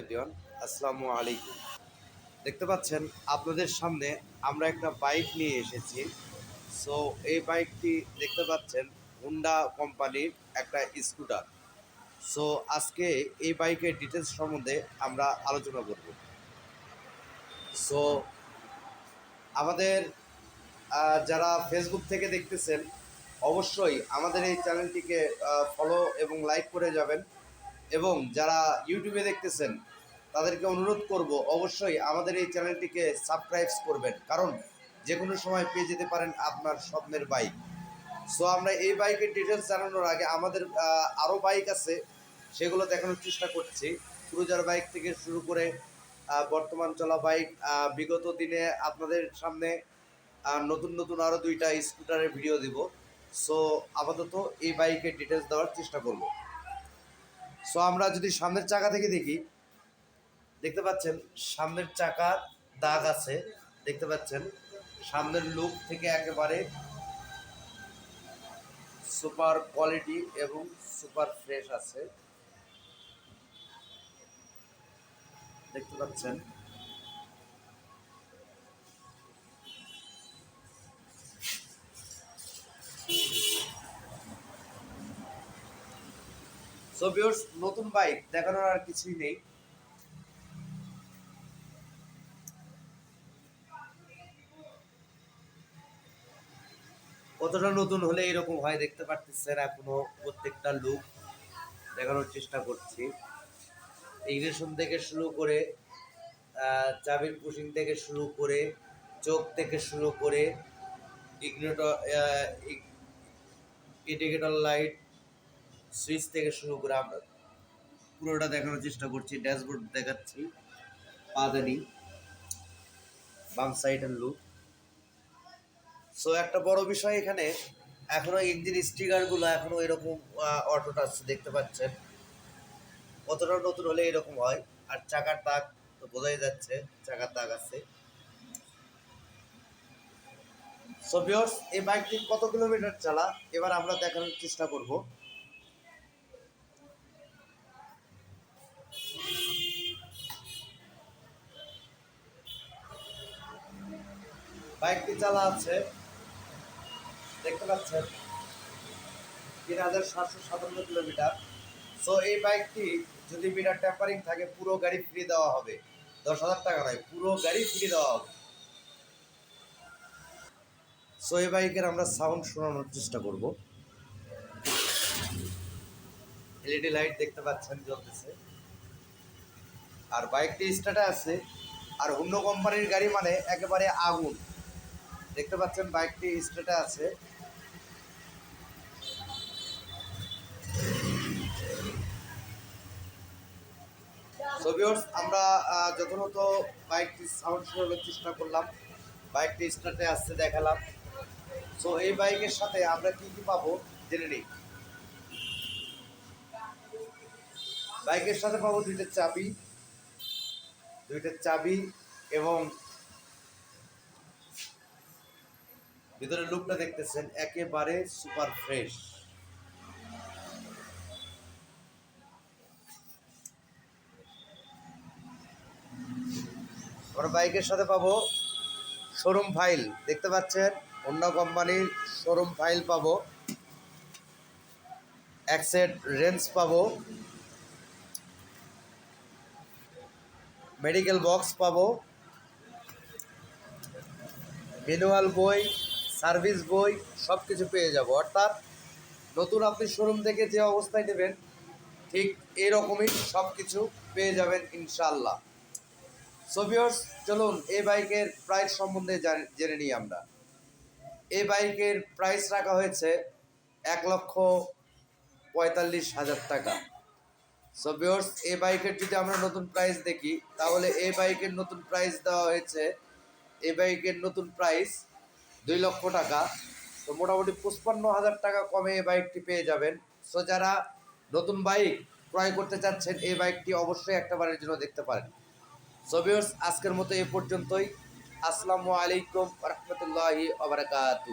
Everyone আসসালামু আলাইকুম। দেখতে পাচ্ছেন, আপনাদের সামনে আমরা একটা বাইক নিয়ে এসেছি। সো এই বাইকটি দেখতে পাচ্ছেন হুন্ডা কোম্পানির একটা স্কুটার। সো আজকে এই বাইকের ডিটেলস সম্বন্ধে আমরা আলোচনা করব। সো আমাদের যারা ফেসবুক থেকে দেখতেছেন, অবশ্যই আমাদের এই চ্যানেলটিকে ফলো এবং লাইক করে যাবেন। এবং যারা ইউটিউবে দেখতেছেন, তাদেরকে অনুরোধ করব অবশ্যই আমাদের এই চ্যানেলটিকে সাবস্ক্রাইব করবেন। কারণ যে কোনো সময় পেয়ে যেতে পারেন আপনার স্বপ্নের বাইক সো আমরা এই বাইকের ডিটেলস জানানোর আগে আমাদের আরও বাইক আছে, সেগুলো দেখানোর চেষ্টা করছি। ক্রুজার বাইক থেকে শুরু করে বর্তমান চলা বাইক বিগত দিনে আপনাদের সামনে নতুন নতুন আরও দুইটা স্কুটারের ভিডিও দিব। সো আপাতত এই বাইকের ডিটেলস দেওয়ার চেষ্টা করব। সো আমরা যদি সামনের চাকা থেকে দেখি, দেখতে পাচ্ছেন সামনের চাকা দাগ আছে, দেখতে পাচ্ছেন সামনের লুক থেকে একেবারে সুপার কোয়ালিটি এবং সুপার ফ্রেশ আছে। দেখতে পাচ্ছেন সো ভিউয়ার্স নতুন বাইক দেখানোর আর কিছুই নেই। কতটা নতুন হলে এরকম হয় দেখতে পারতেছেন এখনও প্রত্যেকটা লুক দেখানোর চেষ্টা করছি। ইগনিশন থেকে শুরু করে চাবির পুশিং থেকে শুরু করে, চোখ থেকে শুরু করে ইগনিটর ইন্ডিকেটর লাইট সুইচ থেকে শুরু করে আমরা পুরোটা দেখানোর চেষ্টা করছি, ড্যাশবোর্ড দেখাচ্ছি, পাদানি, বাম সাইড সাইডের লুক সো একটা বড় বিষয় এখানে, এখনও ইঞ্জিন স্টিকারগুলো এখনও এরকম অটো টাচ দেখতে পাচ্ছেন। কতটা নতুন হলে এরকম হয়, আর চাকার দাগ তো বোঝাই যাচ্ছে, চাকার দাগ আছে। সো ভিউয়ার্স এই বাইকটি কত কিলোমিটার চালা? এবার আমরা দেখানোর চেষ্টা করব। বাইকটি চালা আছে। দেখতে পাচ্ছেন? তিন হাজার সাতশো সাতান্ন কিলোমিটার। সো এই বাইকটি যদি মিটার ট্যাম্পারিং থাকে, পুরো গাড়ি ফ্রি দেওয়া হবে। দশ হাজার টাকা নয়, পুরো গাড়ি ফ্রি দেওয়া হবে। সো এই বাইকের আমরা সাউন্ড শোনানোর চেষ্টা করব। এলইডি লাইট দেখতে পাচ্ছেন, জ্বলতেছে। আর বাইকটি স্টার্টে আছে আর অন্য কোম্পানির গাড়ি মানে একেবারে আগুন। দেখতে পাচ্ছেন বাইকটি স্টেটে আছে। আমরা যথাযথ বাইকটি সাউন্ড শোনানোর চেষ্টা করলাম। বাইকটি স্টার্টে আসছে দেখালাম। সো এই বাইকের সাথে আমরা কি কি পাবো জেনে নিই। বাইকের সাথে পাবো দুইটা চাবি দুইটা চাবি এবং ভিতরের লুকটা দেখতেছেন, একেবারে সুপার ফ্রেশ আমরা বাইকের সাথে পাবো শোরুম ফাইল দেখতে পাচ্ছেন অন্য কোম্পানির শোরুম ফাইল পাবো। এক সেট রেঞ্জ পাবো। মেডিকেল বক্স পাবো। ম্যানুয়াল বই। সার্ভিস বই সব কিছু পেয়ে যাব। অর্থাৎ নতুন আপনি শোরুম থেকে যে অবস্থায় নেবেন, ঠিক এরকমই সব কিছু পেয়ে যাবেন ইনশাল্লাহ সোভিয়র্স চলুন এই বাইকের প্রাইস সম্বন্ধে জেনে নিই আমরা। এই বাইকের প্রাইস রাখা হয়েছে এক লক্ষ পঁয়তাল্লিশ হাজার টাকা। সো ভিউয়ার্স এই বাইকের যদি আমরা নতুন প্রাইস দেখি, তাহলে এই বাইকের নতুন প্রাইস দেওয়া হয়েছে, এই বাইকের নতুন প্রাইস দুই লক্ষ টাকা। তো মোটামুটি পঁচপান্ন হাজার টাকা কমে এই বাইকটি পেয়ে যাবেন। সো যারা নতুন বাইক ক্রয় করতে চাচ্ছেন, এই বাইকটি অবশ্যই একটা বারের জন্য দেখতে পারেন। সো ভিউয়ার্স আজকের মতো এ পর্যন্তই। আসসালামু আলাইকুম রহমতুল্লাহি আবরাকাতু